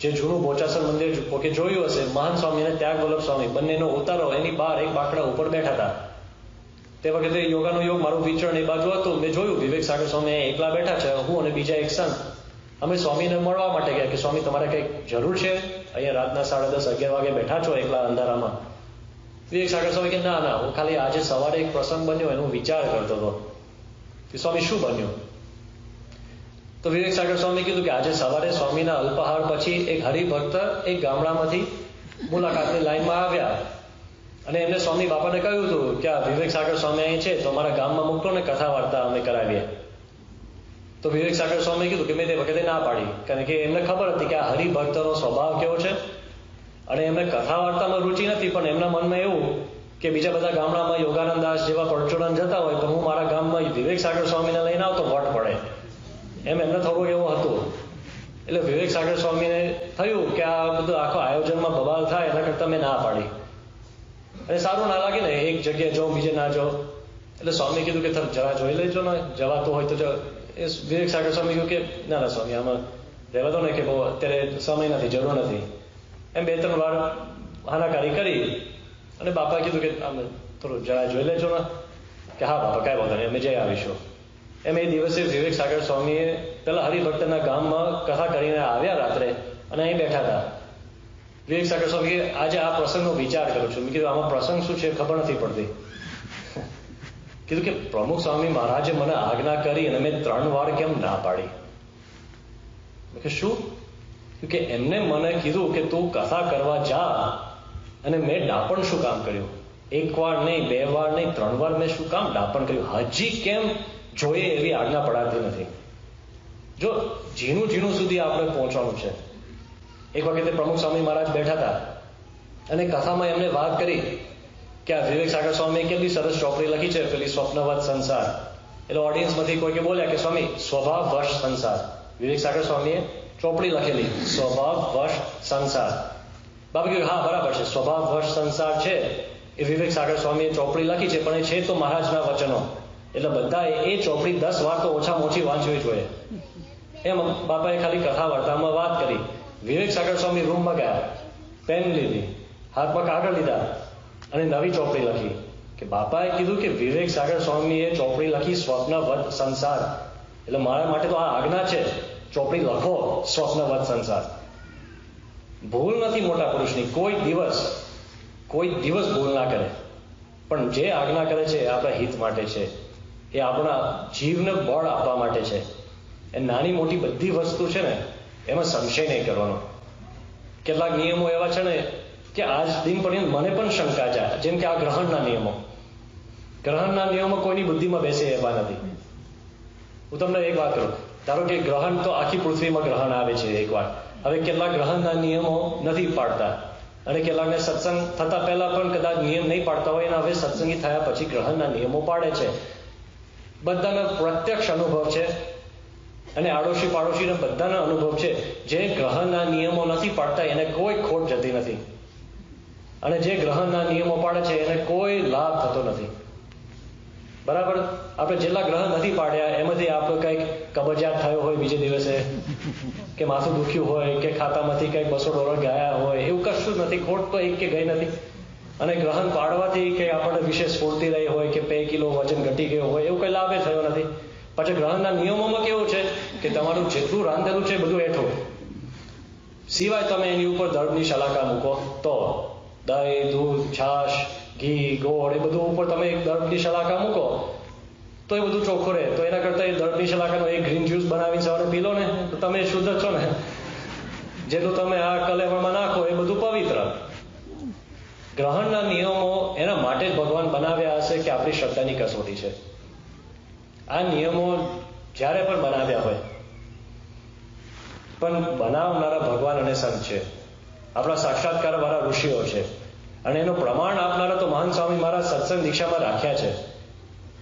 જે જૂનું બોચાસર મંદિર કોકે જોયું હશે, મહાન સ્વામી અને ત્યાગ વલ્લભ સ્વામી, બંનેનો ઉતારો એની બહાર એક બાકડા ઉપર બેઠા હતા. તે વખતે યોગાનો યોગ મારું વિચરણ એ બાજુ હતું. મેં જોયું, વિવેક સાગર સ્વામી એકલા બેઠા છે, હું અને બીજા એક સંત. અમે સ્વામીને મળવા માટે ગયા કે, સ્વામી, તમારે કંઈક જરૂર છે? અહીંયા રાતના સાડા દસ, અગિયાર વાગે બેઠા છો એકલા અંધારામાં? વિવેક સાગર સ્વામી કે, ના ના, હું ખાલી આજે સવારે એક પ્રસંગ બન્યો, એનો વિચાર કરતો હતો. કે, સ્વામી, શું બન્યું? તો વિવેક સાગર સ્વામી કીધું કે આજે સવારે સ્વામીના અલ્પહાર પછી એક હરિભક્ત એક ગામડામાંથી મુલાકાતની લાઈનમાં આવ્યા. અને એમને સ્વામી બાપાને કહ્યું હતું કે આ વિવેક સાગર સ્વામી અહીં છે, તો અમારા ગામમાં મૂકો ને કથા વાર્તા અમે કરાવીએ. તો વિવેક સાગર સ્વામી કીધું કે મેં તે વખતે ના પાડી, કારણ કે એમને ખબર હતી કે આ હરિભક્તનો સ્વભાવ કેવો છે. અને એમને કથા વાર્તામાં રુચિ નથી, પણ એમના મનમાં એવું કે બીજા બધા ગામડામાં યોગાનંદ દાસ જેવા પરચુરણ જતા હોય, તો હું મારા ગામમાં વિવેક સાગર સ્વામીને લઈને આવતો વટ પડે. એમ એમને થોડો એવું હતું. એટલે વિવેક સાગર સ્વામીને થયું કે આ બધું આખો આયોજનમાં બબાલ થાય એના કરતાં મેં ના પાડી. અને સારું ના લાગે ને, એક જગ્યાએ જાઉં, બીજે ના જાઉં. એટલે સ્વામી કીધું કે જરા જોઈ લેજો ને, જવાતું હોય તો એ વિવેક સાગર સ્વામી કહ્યું કે, ના ના, સ્વામી, આમાં રહેવા દો ને કે બહુ અત્યારે સમય નથી, જરૂર નથી. એમ બે, ત્રણ વાર હાનાકારી કરી અને બાપા કીધું કે, આમ થોડું જરા જોઈ લેજો ને. કે હા, બાપા, કાંઈ વાંધો નહીં, અમે જઈ આવીશું. એમ એ દિવસે વિવેક સાગર સ્વામીએ પેલા હરિભક્તના ગામમાં કથા કરીને આવ્યા રાત્રે અને અહીં બેઠા હતા. વિવેક સાગર સ્વામી આજે આ પ્રસંગનો વિચાર કરું છું. મેં કીધું, આમાં પ્રસંગ શું છે ખબર નથી પડતી. કીધું કે, પ્રમુખ સ્વામી મહારાજે મને આજ્ઞા કરી અને મેં ત્રણ વાર કેમ ના પાડી? કે શું? કે, એમને મને કીધું કે તું કથા કરવા જા અને મેં ડાપણ શું કામ કર્યું? એક વાર નહીં, બે વાર નહીં, ત્રણ વાર મેં શું કામ ડાપણ કર્યું? હજી કેમ જોઈએ એવી આજ્ઞા પડાતી નથી. જો ઝીણું ઝીણું સુધી આપણે પહોંચવાનું છે. એક વખતે પ્રમુખ સ્વામી મહારાજ બેઠા હતા અને કથામાં એમને વાત કરી કે આ વિવેક સાગર સ્વામીએ કેટલી સરસ ચોપડી લખી છે, પેલી સ્વપ્નવત સંસાર. એટલે ઓડિયન્સમાંથી કોઈકે બોલ્યા કે, સ્વામી સ્વભાવ વશ સંસાર. વિવેક સાગર સ્વામીએ ચોપડી લખેલી સ્વભાવ વશ સંસાર. બાબા કહ્યું હા, બરાબર છે. સ્વભાવ વશ સંસાર છે. એ વિવેક સાગર સ્વામીએ ચોપડી લખી છે, પણ એ છે તો મહારાજના વચનો. એટલે બધાએ એ ચોપડી દસ વાર તો ઓછામાં ઓછી વાંચવી જોઈએ. એમ બાપાએ ખાલી કથા વાર્તામાં વાત કરી. વિવેક સાગર સ્વામી રૂમમાં ગયા. પેન લીધી. હાથમાં કાગળ લીધા. અને નવી ચોપડી લખી. કે બાપાએ કીધું કે વિવેક સાગર સ્વામીએ ચોપડી લખી સ્વપ્નવત સંસાર. એટલે મારા માટે તો આ આજ્ઞા છે. ચોપડી લખો, સ્વપ્નવત સંસાર. ભૂલ નથી મોટા પુરુષની. કોઈ દિવસ કોઈ દિવસ ભૂલ ના કરે. પણ જે આજ્ઞા કરે છે આપણા હિત માટે છે. એ આપણા જીવને બળ આપવા માટે છે. એ નાની મોટી બધી વસ્તુ છે ને, એમાં સંશય નહીં કરવાનો. કેટલાક નિયમો એવા છે ને કે આજ દિન પર્યંત મને પણ શંકા જાય જેમ કે આ ગ્રહણના નિયમો. ગ્રહણના નિયમો કોઈની બુદ્ધિમાં બેસે એવા નથી. હું તમને એક વાત કરું. ધારો કે ગ્રહણ તો આખી પૃથ્વીમાં ગ્રહણ આવે છે એકવાર હવે કેટલાક ગ્રહણના નિયમો નથી પાડતા. અને કેટલાકને સત્સંગ થતા પહેલા પણ કદાચ નિયમ નહીં પાડતા હોય અને હવે સત્સંગી થયા પછી ગ્રહણના નિયમો પાડે છે. બધાનો પ્રત્યક્ષ અનુભવ છે. અને આડોશી પાડોશીનો બધાનો અનુભવ છે. જે ગ્રહના નિયમો નથી પાડતા, એને કોઈ ખોટ જતી નથી. અને જે ગ્રહણના નિયમો પાડે છે, એને કોઈ લાભ થતો નથી. બરાબર? આપણે જેટલા ગ્રહ નથી પાડ્યા, એમાંથી આપણે કંઈક કબજિયાત થયો હોય બીજે દિવસે, કે માથું દુખ્યું હોય, કે ખાતામાંથી કંઈક બસો ડોલર ગયા હોય, એવું કશું નથી. ખોટ તો એક કે ગઈ નથી. અને ગ્રહણ પાડવાથી કે આપણને વિશેષ સ્ફૂર્તિ રહી હોય કે બે કિલો વજન ઘટી ગયો હોય, એવું કંઈ લાભે થયો નથી. પછી ગ્રહણના નિયમોમાં કેવું છે કે તમારું જેટલું રાંધેલું છે બધું એઠું સિવાય તમે એની ઉપર દળની શલાકા મૂકો, તો દહીં, દૂધ, છાશ, ઘી, ગોળ એ બધું ઉપર તમે એક દળની શલાકા મૂકો, તો એ બધું ચોખ્ખું રહે. તો એના કરતાં એ દળની શલાકાનો એક ગ્રીન જ્યુસ બનાવીને સવારે પી લો ને, તો તમે શુદ્ધ છો ને. જેટલું તમે આ કલેવરમાં નાખો એ બધું પવિત્ર. ગ્રહણના નિયમો એના માટે જ ભગવાન બનાવ્યા હશે કે આપણી શ્રદ્ધાની કસોટી છે. આ નિયમો જ્યારે પણ બનાવ્યા હોય, પણ બનાવનારા ભગવાન અને સંત છે. આપણા સાક્ષાત્કાર વાળા ઋષિઓ છે. અને એનું પ્રમાણ આપનારા તો મહાન સ્વામી મારા સત્સંગ દીક્ષામાં રાખ્યા છે.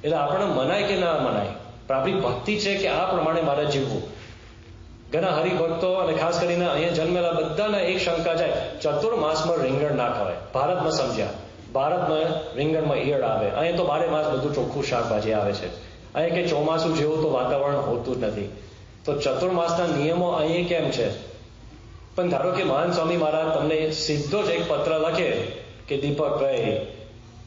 એટલે આપણે મનાય કે ના મનાય, પણ આપણી ભક્તિ છે કે આ પ્રમાણે મારે જીવવું. ઘણા હરિભક્તો અને ખાસ કરીને અહીંયા જન્મેલા બધાના એક શંકા જાય ચતુર્માસમાં રીંગણ ના ખવાય. ભારતમાં સમજ્યા. ભારતમાં રીંગણમાં ઈયળ આવે. અહીંયા તો બારે માસ બધું ચોખ્ખું શાકભાજી આવે છે. અહીંયા કે ચોમાસું જેવું તો વાતાવરણ હોતું જ નથી. તો ચતુર્માસના નિયમો અહીં કેમ છે? પણ ધારો કે મહાન સ્વામી મહારાજ તમને સીધો જ એક પત્ર લખે કે દીપકભાઈ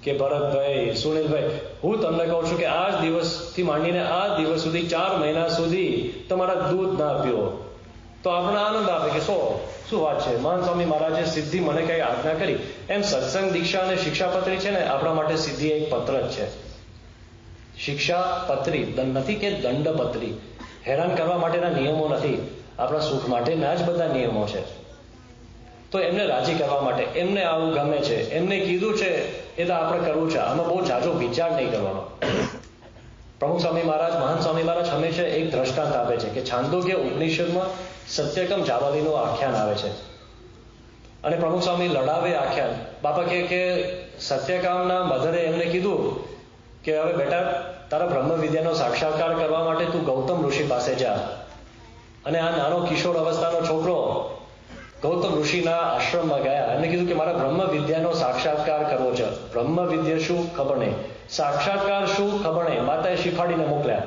કે ભરતભાઈ, સુનિલભાઈ, હું તમને કહું છું કે આ જ દિવસથી માંડીને આ દિવસ સુધી, ચાર મહિના સુધી તમારા દૂધ ના પીઓ. તો આપણે આનંદ આપે કે સો, શું વાત છે? મહાન સ્વામી મહારાજે સિદ્ધિ મને કઈ આજ્ઞા કરી? એમ સત્સંગ, દીક્ષા અને શિક્ષાપત્રી છે ને, આપણા માટે સિદ્ધિ એક પત્ર જ છે. શિક્ષાપત્રી નથી કે દંડપત્રી. હેરાન કરવા માટેના નિયમો નથી. આપણા સુખ માટેના જ બધા નિયમો છે. તો એમને રાજી કરવા માટે, એમને આવું ગમે છે, એમને કીધું છે એટલે આપણે કરવું છે. આમાં બહુ જાજો વિચાર નહીં કરવાનો. પ્રમુખ સ્વામી મહારાજ, મહાન સ્વામી મહારાજ હંમેશા એક દ્રષ્ટાંત આપે છે કે છાંદોગ્ય ઉપનિષદમાં સત્યકમ જાવાલીનું આખ્યાન આવે છે. અને પ્રમુખ સ્વામી લડાવે આખ્યાન. બાપા કે કે સત્યકામના મધરે એમને કીધું કે હવે બેટા, તારા બ્રહ્મ વિદ્યાનો સાક્ષાત્કાર કરવા માટે તું ગૌતમ ઋષિ પાસે જા. અને આ નાનો કિશોર અવસ્થાનો છોકરો ગૌતમ ઋષિના આશ્રમમાં ગયા એમને કીધું કે મારા બ્રહ્મ વિદ્યાનો સાક્ષાત્કાર કરવો છે. બ્રહ્મ વિદ્યા શું? ખબર નહીં. સાક્ષાત્કાર શું? ખબર નહીં. માતાએ શીખવાડીને મોકલ્યા.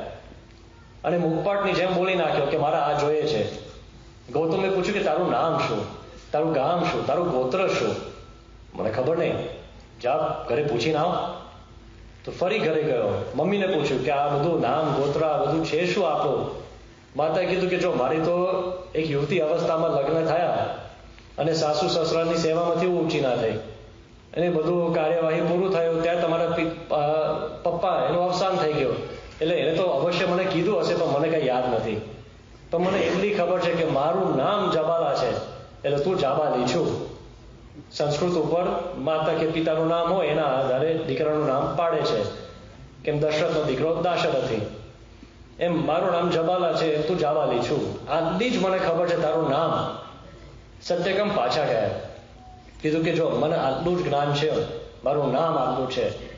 અને મુખપાટની જેમ બોલી નાખ્યો કે મારા આ જોઈએ છે. ગૌતમે પૂછ્યું કે તારું નામ શું? તારું ગામ શું? તારું ગોત્ર શું? મને ખબર નહીં. જા, ઘરે પૂછીને આવ. તો ફરી ઘરે ગયો. મમ્મીને પૂછ્યું કે આ બધું નામ ગોત્ર આ બધું છે શું આપણું? માતાએ કીધું કે જો મારી તો એક યુવતી અવસ્થામાં લગ્ન થયા અને સાસુ સસરાની સેવામાંથી ઊંચી ના થઈ. અને બધું કાર્યવાહી પૂરું થયું, ત્યાં તમારા પપ્પા એનું અવસાન થઈ ગયું. એટલે એને તો અવશ્ય મને કીધું હશે, પણ મને કઈ યાદ નથી. તો મને એટલી ખબર છે કે મારું નામ જબાલા છે. એટલે તું જાબાલી છું. સંસ્કૃત ઉપર માતા કે પિતાનું નામ હોય, એના આધારે દીકરાનું નામ પાડે છે. કેમ દશરથનો દીકરો દાશરથી એમ, મારું નામ જબાલા છે તું જાવાલી છું. આટલી જ મને ખબર છે તારું નામ. સત્યકમ પાછા ગયા? કીધું કે જો, મને આટલું જ જ્ઞાન છે, મારું નામ આટલું છે.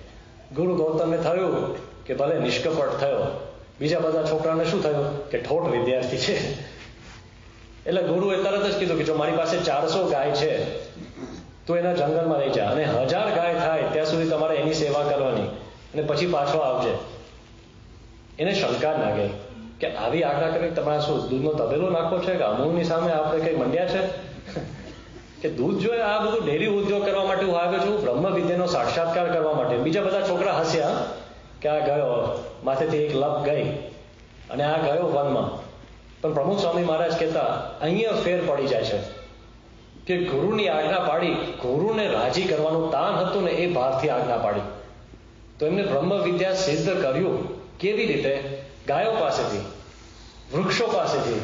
ગુરુ ગૌતમને થયું કે ભલે નિષ્કપટ થયો. બીજા બધા છોકરાને શું થયું? કે ઠોઠ વિદ્યાર્થી છે. એટલે ગુરુએ તરત જ કીધું કે જો મારી પાસે ચારસો ગાય છે, તો એના જંગલમાં લઈ જા. અને હજાર ગાય થાય, ત્યાં સુધી તમારે એની સેવા કરવાની. અને પછી પાછો આવજે. એને શંકા ના કે આવી આજ્ઞા કરી તમારે શું દૂધનો તબેલો નાખો છે કે અમૂલની સામે આપણે કઈ મંડ્યા છે? કે દૂધ જોઈએ, આ બધું ડેરી ઉદ્યોગ કરવા માટે હું આવ્યો છું બ્રહ્મ વિદ્યાનો સાક્ષાત્કાર કરવા માટે. બીજા બધા છોકરા હસ્યા કે આ ગયો, માથેથી એક લપ ગઈ અને આ ગયો વનમાં. પણ પ્રમુખ સ્વામી મહારાજ કહેતા, અહીંયા ફેર પડી જાય છે. કે ગુરુની આજ્ઞા પાડી, ગુરુને રાજી કરવાનું તાન હતું ને એ ભારથી આજ્ઞા પાડી. તો એમને બ્રહ્મ વિદ્યા સિદ્ધ કર્યું. કેવી રીતે? ગાયો પાસેથી, વૃક્ષો પાસેથી,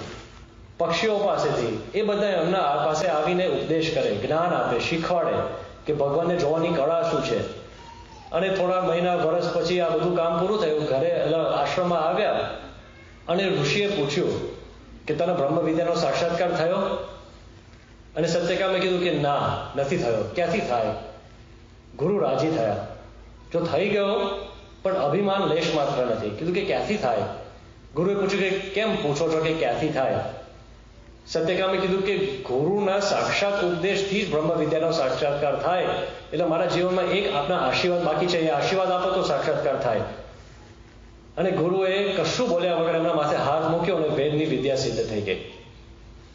પક્ષીઓ પાસેથી, એ બધા એમના પાસે આવીને ઉપદેશ કરે, જ્ઞાન આપે, શીખવાડે કે ભગવાનને જોવાની કળા શું છે. અને થોડા મહિના વર્ષ પછી આ બધું કામ પૂરું થયું, ઘરે આશ્રમમાં આવ્યા અને ઋષિએ પૂછ્યું કે તને બ્રહ્મ વિદ્યાનો સાક્ષાત્કાર થયો? અને સત્યકામે કીધું કે ના, નથી થયો. ક્યાંથી થાય? ગુરુ રાજી થયા. જો થઈ ગયો પણ અભિમાન લેશ માત્ર નથી. કીધું કે ક્યાંથી થાય? ગુરુએ પૂછ્યું કે કેમ પૂછો છો કે ક્યાંથી થાય? સત્યકામે કીધું કે ગુરુના સાક્ષાત ઉપદેશથી જ બ્રહ્મ વિદ્યાનો સાક્ષાત્કાર થાય. એટલે મારા જીવનમાં એક આપના આશીર્વાદ બાકી છે. એ આશીર્વાદ આપો તો સાક્ષાત્કાર થાય. અને ગુરુએ કશું બોલ્યા વગર એમના માથે હાથ મૂક્યો અને વેદની વિદ્યા સિદ્ધ થઈ ગઈ.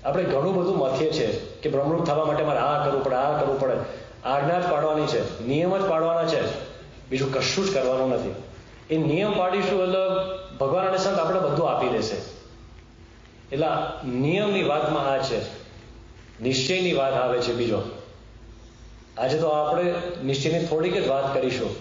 આપણે ઘણું બધું મથીએ છીએ કે બ્રહ્મરૂપ થવા માટે મારે આ કરવું પડે, આ કરવું પડે. આજ્ઞા જ પાડવાની છે. નિયમ જ પાડવાના છે. બીજું કશું જ કરવાનું નથી. એ નિયમ પાડીશું એટલે ભગવાન અને સંત આપણે બધું આપી દેશે. એટલે નિયમની વાતમાં આ છે. નિશ્ચયની વાત આવે છે બીજો. આજે તો આપણે નિશ્ચયની થોડીક જ વાત કરીશું.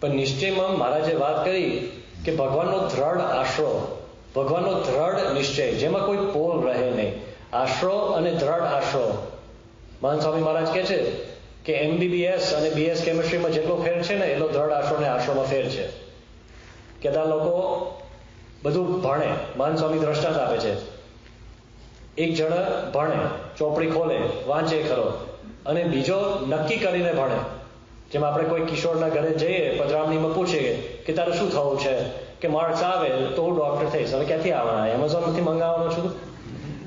પણ નિશ્ચયમાં મહારાજે વાત કરી કે ભગવાનનો દ્રઢ આશરો, ભગવાનનો દ્રઢ નિશ્ચય, જેમાં કોઈ પોલ રહે નહીં. આશરો અને દ્રઢ આશરો. મહાન સ્વામી મહારાજ કહે છે કે એમબીબીએસ અને બીએસ કેમિસ્ટ્રીમાં જેટલો ફેર છે ને એટલો દ્રઢ ને ફેર છે. કેટલા લોકો બધું ભણે, માનસ્વામી દ્રષ્ટાંત આપે છે. એક જણ ભણે, ચોપડી ખોલે, વાંચે ખરો, અને બીજો નક્કી કરીને ભણે. જેમ આપણે કોઈ કિશોરના ઘરે જઈએ, પધરામણીમાં પૂછીએ કે તારે શું થવું છે? કે માર્ક્સ આવે તો હું ડોક્ટર થઈશ. હવે ક્યાંથી આવવાના? એમેઝોનમાંથી મંગાવવાનો છું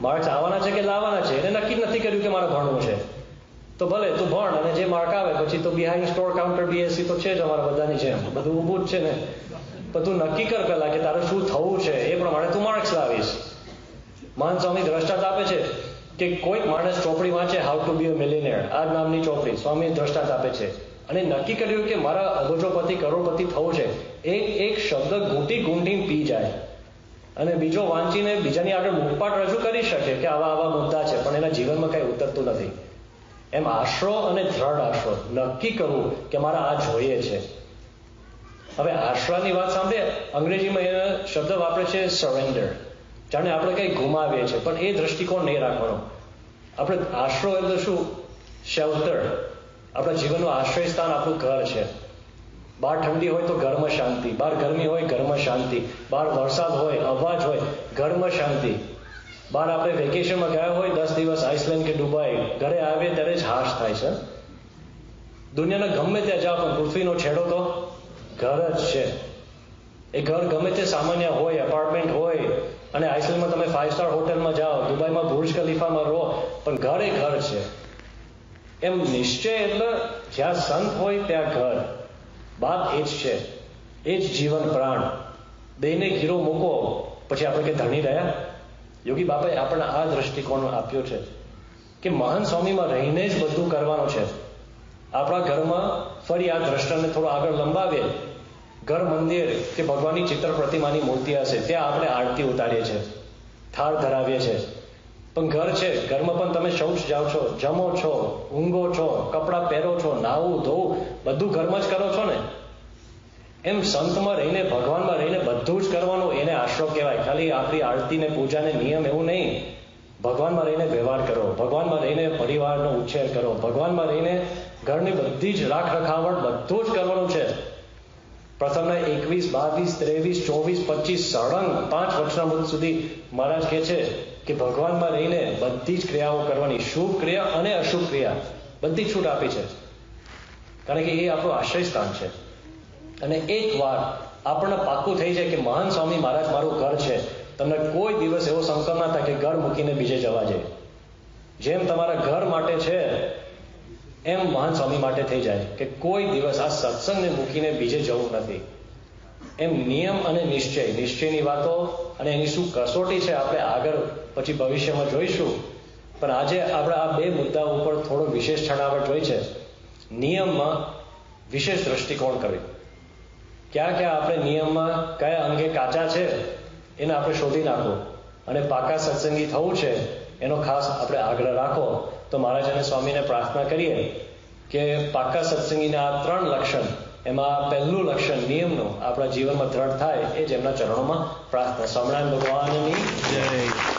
માર્ક્સ આવવાના છે કે લાવવાના છે? એને નક્કી નથી કર્યું કે મારે ભણવું છે. તો ભલે, તું ભણ અને જે માર્ક આવે, પછી તો બિહાઇન્ડ સ્ટોર કાઉન્ટર બીએસસી તો છે જ અમારા બધાની છે બધું ઊભું જ છે ને. તું નક્કી કર પેલા કે તારે શું થવું છે, એ પ્રમાણે તું માર્ક્સ લાવીશ. મહાન સ્વામી દ્રષ્ટાંત આપે છે કે કોઈક માણસ ચોપડી વાંચે how to B a millionaire આ નામની ચોપડી સ્વામી દ્રષ્ટાંત આપે છે. અને નક્કી કર્યું કે મારા અબજોપતિ કરોડપતિ થવું છે એક એક શબ્દ ઘૂંટી ઘૂંટીને પી જાય. અને બીજો વાંચીને બીજાની આગળ મૂકપાટ રજૂ કરી શકે કે આવા આવા મુદ્દા છે, પણ એના જીવનમાં કઈ ઉતરતું નથી. એમ આશરો અને દ્રઢ આશરો. નક્કી કરવું કે મારે આ જોઈએ છે. હવે આશરાની વાત સાંભળે, અંગ્રેજીમાં એ શબ્દ વાપરે છે સરેન્ડર જાણે આપણે કંઈ ગુમાવીએ છીએ, પણ એ દ્રષ્ટિકોણ નહીં રાખવાનો. આપણે આશરો એટલે શું? શેલ્ટર આપણા જીવનનું આશ્રય સ્થાન આપણું ઘર છે. બહાર ઠંડી હોય તો ઘરમાં શાંતિ. બહાર ગરમી હોય ઘરમાં શાંતિ. બહાર વરસાદ હોય અવાજ હોય ઘરમાં શાંતિ. બહાર આપણે વેકેશનમાં ગયા હોય, દસ દિવસ આઇસલેન્ડ કે દુબઈ ઘરે આવીએ ત્યારે જ હાશ થાય છે. દુનિયાના ગમે ત્યાં જાઓ, પણ પૃથ્વીનો છેડો તો ઘર જ છે. એ ઘર ગમે તે સામાન્ય હોય એપાર્ટમેન્ટ હોય, અને આઇસલેન્ડમાં તમે ફાઇવ સ્ટાર હોટલમાં જાઓ દુબઈમાં બુર્જ ખલીફામાં રહો, પણ ઘર એ ઘર છે. એમ નિશ્ચય એટલે જ્યાં સંત હોય, ત્યાં ઘર. બાપ એ જ છે. એ જ જીવન પ્રાણ. દેહને ગીરો મૂકો, પછી આપણે કે ધણી રહ્યા? યોગી બાપાએ આપણને આ દ્રષ્ટિકોણ આપ્યો છે કે મહાન સ્વામીમાં રહીને જ બધું કરવાનું છે. આપણા ઘરમાં ફરી આ દ્રષ્ટાને થોડો આગળ લંબાવીએ. ઘર મંદિર કે ભગવાનની ચિત્ર પ્રતિમાની મૂર્તિ હશે, ત્યાં આપણે આરતી ઉતારીએ છીએ, થાળ ધરાવીએ છીએ. પણ ઘર છે, ઘરમાં પણ તમે શૌચ જાઓ છો, જમો છો, ઊંઘો છો, કપડાં પહેરો છો નાવું ધોવું, બધું ઘરમાં જ કરો છો ને? એમ સંતમાં રહીને, ભગવાનમાં રહીને બધું જ કરવાનું એને આશરો કહેવાય. ખાલી આપણી આરતી ને પૂજાને નિયમ એવું નહીં. ભગવાનમાં રહીને વ્યવહાર કરો. ભગવાનમાં રહીને પરિવારનો ઉછેર કરો. ભગવાનમાં રહીને ઘરની બધી જ રાખ રખાવટ બધું જ કરવાનું છે. પ્રથમના એકવીસ, બાવીસ, ત્રેવીસ, ચોવીસ, પચીસ, સળંગ, પાંચ વર્ષના સુધી મહારાજ કહે છે કે ભગવાનમાં રહીને બધી જ ક્રિયાઓ કરવાની. શુભ ક્રિયા અને અશુભ ક્રિયા. બધી છૂટ આપી છે. કારણ કે એ આપણું આશ્રય સ્થાન છે. અને એક વાર આપણને પાક્કું થઈ જાય કે મહાન સ્વામી મહારાજ મારું ઘર છે, તમને કોઈ દિવસ એવો સંકલ્પ ના થાય કે ઘર મૂકીને બીજે જવા જાય જેમ તમારા ઘર માટે છે, એમ મહાન સ્વામી માટે થઈ જાય કે કોઈ દિવસ આ સત્સંગને મૂકીને બીજે જવું નથી. એમ નિયમ અને નિશ્ચય, નિશ્ચયની વાતો અને એની શું કસોટી છે આપણે આગળ પછી ભવિષ્યમાં જોઈશું. પણ આજે આપણે આ બે મુદ્દા ઉપર થોડો વિશેષ છણાવટ જોઈ છે. નિયમમાં વિશેષ દ્રષ્ટિકોણ કરવી. ક્યાં ક્યાં આપણે નિયમમાં કયા અંગે કાચા છે, એને આપણે શોધી નાખો. અને પાકા સત્સંગી થવું છે, એનો ખાસ આપણે આગ્રહ રાખો. તો મહારાજ અને સ્વામીને પ્રાર્થના કરીએ કે પાકા સત્સંગીના આ ત્રણ લક્ષણ, એમાં પહેલું લક્ષણ નિયમનું આપણા જીવનમાં દ્રઢ થાય એ જ એમના ચરણોમાં પ્રાર્થના. સ્વામિનારાયણ ભગવાનની જય.